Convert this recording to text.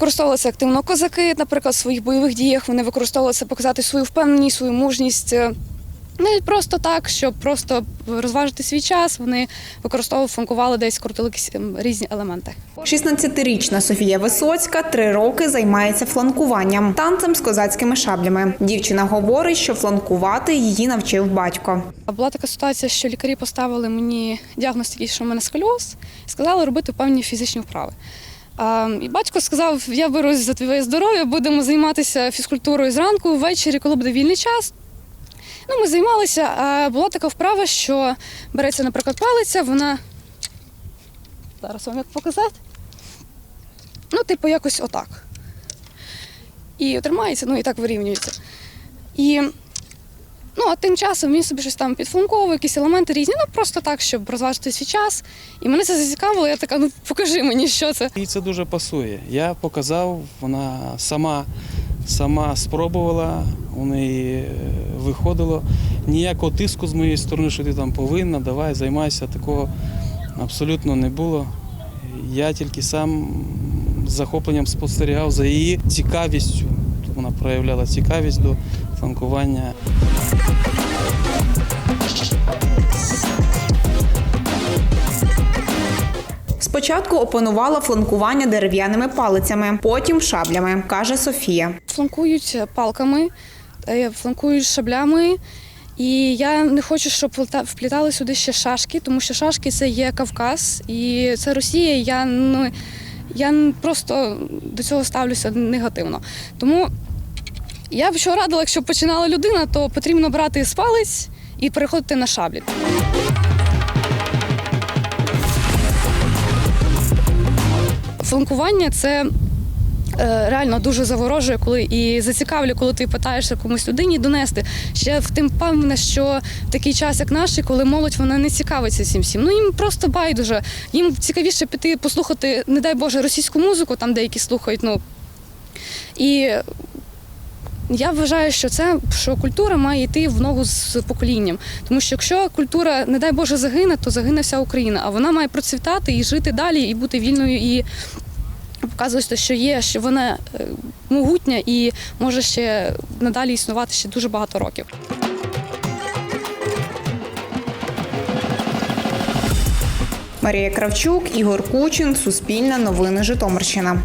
Використовувалися активно козаки, наприклад, в своїх бойових діях. Вони використовувалися показати свою впевненість, свою мужність. Не просто так, щоб просто розважити свій час. Вони використовували, фанкували десь, крутили якісь ем, різні елементи. 16-річна Софія Висоцька три роки займається фланкуванням, танцем з козацькими шаблями. Дівчина говорить, що фланкувати її навчив батько. Була така ситуація, що лікарі поставили мені діагноз такий, що в мене сколіоз, і сказали робити певні фізичні вправи. І батько сказав: я берусь за твоє здоров'я, будемо займатися фізкультурою зранку, ввечері, коли буде вільний час. Ну, ми займалися, а була така вправа, що береться, наприклад, палиця, вона. Зараз вам як показати. Ну, типу, якось отак. І тримається, ну і так вирівнюється. І Ну, а тим часом він собі щось там підфунковує, якісь елементи різні, ну просто так, щоб розважити свій час. І мене це зацікавило, я така, ну покажи мені, що це. Їй це дуже пасує. Я показав, вона сама, сама спробувала, у неї е, виходило. Ніякого тиску з моєї сторони, що ти там повинна, давай, займайся, такого абсолютно не було. Я тільки сам з захопленням спостерігав за її цікавістю. Вона проявляла цікавість до фланкування. Спочатку опанувала фланкування дерев'яними палицями, потім шаблями, каже Софія. Фланкують палками, е, фланкують шаблями. І я не хочу, щоб вплітали сюди ще шашки, тому що шашки це є Кавказ, і це Росія. і Я ну я просто до цього ставлюся негативно. Тому я б що радила, якщо починала людина, то потрібно брати спалець і переходити на шаблі. Фланкування це реально дуже заворожує, коли і зацікавлює, коли ти питаєшся комусь людині донести. Ще в тим певне, що такий час, як наш, коли молодь вона не цікавиться цим всім. Ну їм просто байдуже. Їм цікавіше піти послухати, не дай Боже, російську музику, там деякі слухають. Ну і я вважаю, що це що культура має йти в ногу з поколінням. Тому що якщо культура, не дай Боже, загине, то загине вся Україна. А вона має процвітати і жити далі, і бути вільною, і показувати, що є, що вона е, могутня і може ще надалі існувати ще дуже багато років. Марія Кравчук, Ігор Кучин, Суспільне новини Житомирщина.